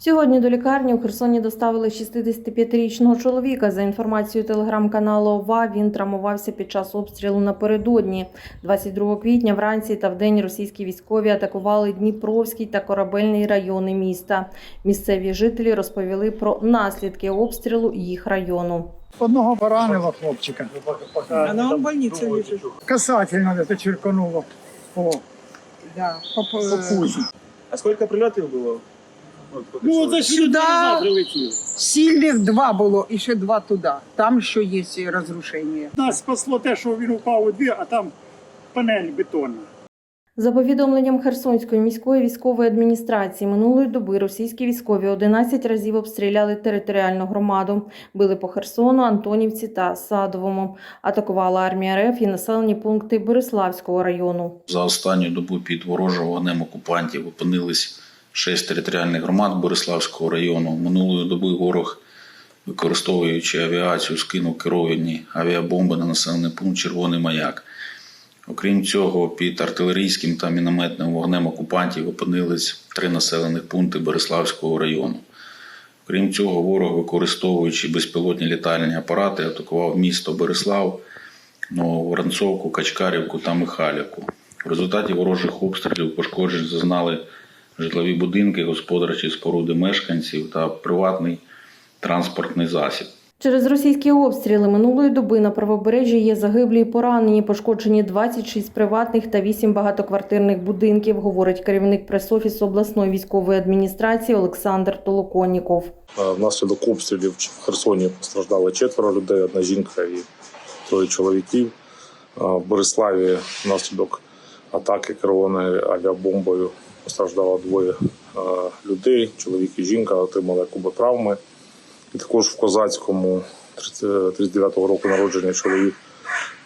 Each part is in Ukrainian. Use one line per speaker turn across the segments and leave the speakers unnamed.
Сьогодні до лікарні у Херсоні доставили 65-річного чоловіка. За інформацією телеграм-каналу ОВА, він травмувався під час обстрілу напередодні. 22 квітня вранці та вдень російські військові атакували Дніпровський та Корабельний райони міста. Місцеві жителі розповіли про наслідки обстрілу їх району.
Одного поранило хлопчика.
Она в больнице лежит.
Касательно это черкануло по,
Да. По,
по
по,
пузі.
А сколько прильотів було? От,
Ну,
що.
це
Сюди
прилетів.
сильних два було, і ще два туди. Там ще є розрушення.
Нас спасло те, що він упав у двір, а там панель бетонна.
За повідомленням Херсонської міської військової адміністрації минулої доби російські військові 11 разів обстріляли територіальну громаду, били по Херсону, Антонівці та Садовому. Атакувала армія РФ і населені пункти Бориславського району.
За останню добу під ворожим вогнем окупантів опинились шість територіальних громад Бориславського району. Минулої доби ворог, використовуючи авіацію, скинув керовані авіабомби на населений пункт Червоний Маяк. Окрім цього, під артилерійським та мінометним вогнем окупантів опинились три населених пункти Бориславського району. Крім цього, ворог, використовуючи безпілотні літальні апарати, атакував місто Борислав, Нововоронцовку, Качкарівку та Михайлівку. В результаті ворожих обстрілів пошкоджень зазнали житлові будинки, господарчі споруди мешканців та приватний транспортний засіб.
Через російські обстріли минулої доби на правобережжі є загиблі і поранені, пошкоджені 26 приватних та 8 багатоквартирних будинків, говорить керівник прес-офісу обласної військової адміністрації Олександр Толоконніков.
Е, Внаслідок обстрілів в Херсоні постраждали четверо людей, одна жінка і троє чоловіків. В Бориславі внаслідок атаки керованої авіабомбою постраждало двоє е, людей. Чоловік і жінка отримали куботравми. І також в Козацькому 30 39-го року народження чоловік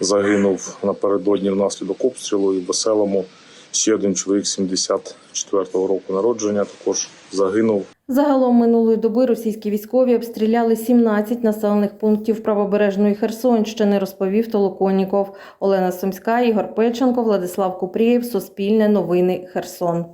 загинув напередодні внаслідок обстрілу. І в Веселому ще один чоловік 74-го року народження також загинув
Загалом минулої доби російські військові обстріляли 17 населених пунктів правобережної Херсонщини, розповів Толоконніков. Олена Сумська, Ігор Печенко, Владислав Купрієв, Суспільне новини Херсон.